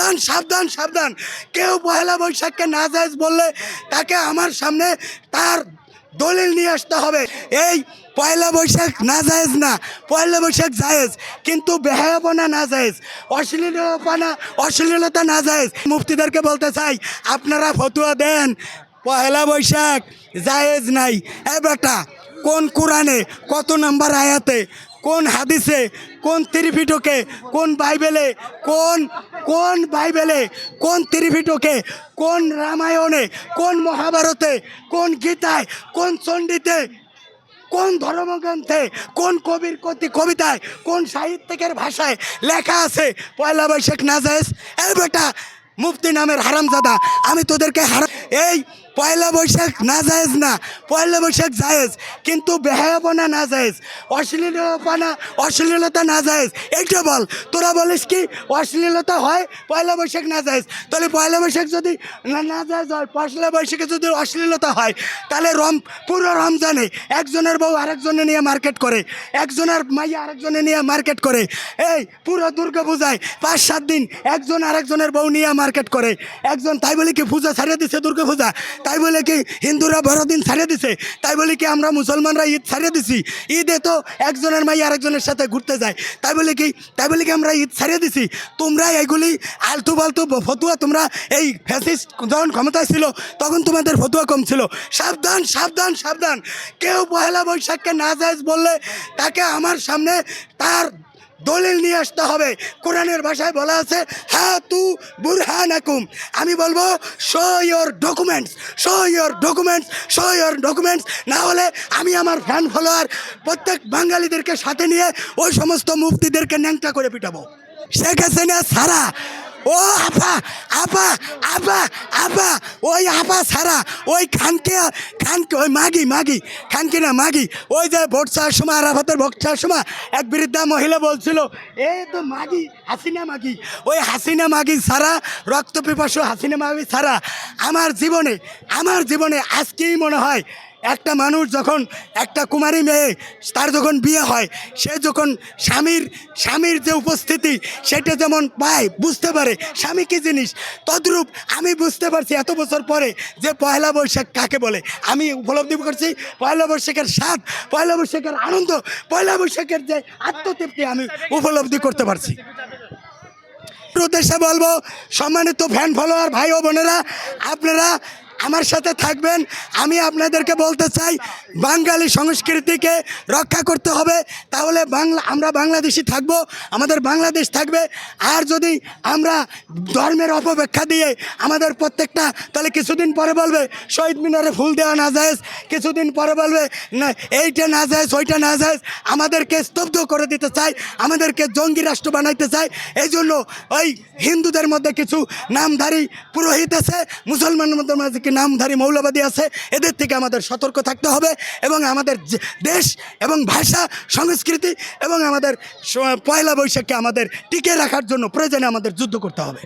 সাবধান সাবধান সাবধান। কেউ পয়লা বৈশাখকে না যায় বললে তাকে আমার সামনে তার দলিল নিয়ে আসতে হবে। এই পয়লা বৈশাখ না জায়েজ না, পয়লা বৈশাখ জায়েজ, কিন্তু বেহায়াপনা না জায়েজ অশ্লীলপনা অশ্লীলতা না জায়েজ। মুফতিদেরকে বলতে চাই, আপনারা ফতুয়া দেন, পয়লা বৈশাখ জায়েজ নাই। এ বেটা, কোন কোরআনে কত নাম্বার আয়াতে কোন হাদিসে, কোন ত্রিপিটকে, কোন বাইবেলে, কোন কোন বাইবেলে, কোন ত্রিপিটকে, কোন রামায়ণে, কোন মহাভারতে, কোন গীতায়, কোন চণ্ডীতে, কোন ধর্মগ্রন্থে, কোন কবির কতি, কবিতায়, কোন সাহিত্যিকের ভাষায় লেখা আছে পয়লা বৈশাখ না যায়স এই বেটা মুফতি নামের হারামজাদা, আমি তোদেরকে হারা এই, পয়লা বৈশাখ না জায়েজ না, পয়লা বৈশাখ জায়েজ, কিন্তু বেহায়াপনা না জায়েজ অশ্লীলপনা অশ্লীলতা না জায়েজ। এইটা বল, তোরা বলিস কি অশ্লীলতা হয়, পয়লা বৈশাখ না জায়েজ? তাহলে পয়লা বৈশাখ যদি না জায়েজ হয়, পয়লা বৈশাখে যদি অশ্লীলতা হয়, তাহলে রম পুরো রমজানে একজনের বউ আরেকজনে নিয়ে মার্কেট করে, একজনের মাইয়া আরেকজনে নিয়ে মার্কেট করে, এই, পুরো দুর্গা পূজায় পাঁচ সাত দিন একজন আরেকজনের বউ নিয়ে মার্কেট করে, একজন তাই বলে কি পূজা ছাড়িয়ে দিছে দুর্গা পূজা তাই বলে কি হিন্দুরা বড়দিন ছাড়িয়ে দিছে? তাই বলে কি আমরা মুসলমানরা ঈদ ছাড়িয়ে দিছি? ঈদে তো একজনের মাই আরেকজনের সাথে ঘুরতে যায়। তাই বলে কি, তাই বলে কি আমরা ঈদ ছাড়িয়ে দিছি? তোমরা এগুলি আলতু ফালতু ফতুয়া তোমরা এই ফ্যাসিস্ট যখন ক্ষমতায় ছিল, তখন তোমাদের ফতুয়া কম ছিল। সাবধান সাবধান সাবধান। কেউ পহেলা বৈশাখকে না যায় বললে তাকে আমার সামনে তার দলিল নিয়ে আসতে হবে। কোরআনের ভাষায় বলা আছে হ্যাঁ তু বুরহানাকুম। আমি বলব show your documents show your documents show your documents না হলে আমি আমার ফ্যান ফলোয়ার প্রত্যেক বাঙালিদেরকে সাথে নিয়ে ওই সমস্ত মুফতিদেরকে ন্যাংটা করে পিটাবো। শেখ হাসিনা সারা ও আপা আপা আপা আপা, ওই আপা সারা ওই খানকে খানকে, ওই মাগি মাগি, খানকে না মাগি, ওই যে ভোট চাওয়ার সময়, আরাফাতের ভোট চাওয়ার সময়, এক বৃদ্ধা মহিলা বলছিল, এই তো মাগি, হাসিনা মাগি, ওই হাসিনা মাগি সারা রক্ত পিপাসু হাসিনা মাগি সারা আমার জীবনে আমার জীবনে আজকেই মনে হয় একটা মানুষ যখন একটা কুমারী মেয়ে, তার যখন বিয়ে হয়, সে যখন স্বামীর স্বামীর যে উপস্থিতি, সেটা যেমন পায়, বুঝতে পারে, স্বামী কী জিনিস? তদ্রূপ আমি বুঝতে পারছি এত বছর পরে যে পয়লা বৈশাখ কাকে বলে? আমি উপলব্ধি করছি পয়লা বৈশাখের স্বাদ, পয়লা বৈশাখের আনন্দ, পয়লা বৈশাখের যে আত্মতৃপ্তি আমি উপলব্ধি করতে পারছি। উদ্দেশ্যে বলব, সম্মানিত ফ্যান ফলোয়ার ভাই ও বোনেরা, আপনারা আমার সাথে থাকবেন। আমি আপনাদেরকে বলতে চাই, বাঙালি সংস্কৃতিকে রক্ষা করতে হবে। তাহলে বাংলা, আমরা বাংলাদেশি থাকব, আমাদের বাংলাদেশ থাকবে। আর যদি আমরা ধর্মের অপব্যাখ্যা দিয়ে আমাদের প্রত্যেকটা, তাহলে কিছুদিন পরে বলবে, শহীদ মিনারে ফুল দেওয়া না যায়। কিছুদিন পরে বলবে, না, এইটা না যায়, ওইটা না যায়। আমাদেরকে স্তব্ধ করে দিতে চায় আমাদেরকে জঙ্গি রাষ্ট্র বানাইতে চায় এই জন্য ওই হিন্দুদের মধ্যে কিছু নামধারী পুরোহিত আছে মুসলমানের মধ্যে মাঝে নামধারী মৌলবাদী আছে, এদের থেকে আমাদের সতর্ক থাকতে হবে এবং আমাদের দেশ এবং ভাষা, সংস্কৃতি এবং আমাদের পয়লা বৈশাখকে আমাদের টিকে রাখার জন্য প্রয়োজনে আমাদের যুদ্ধ করতে হবে।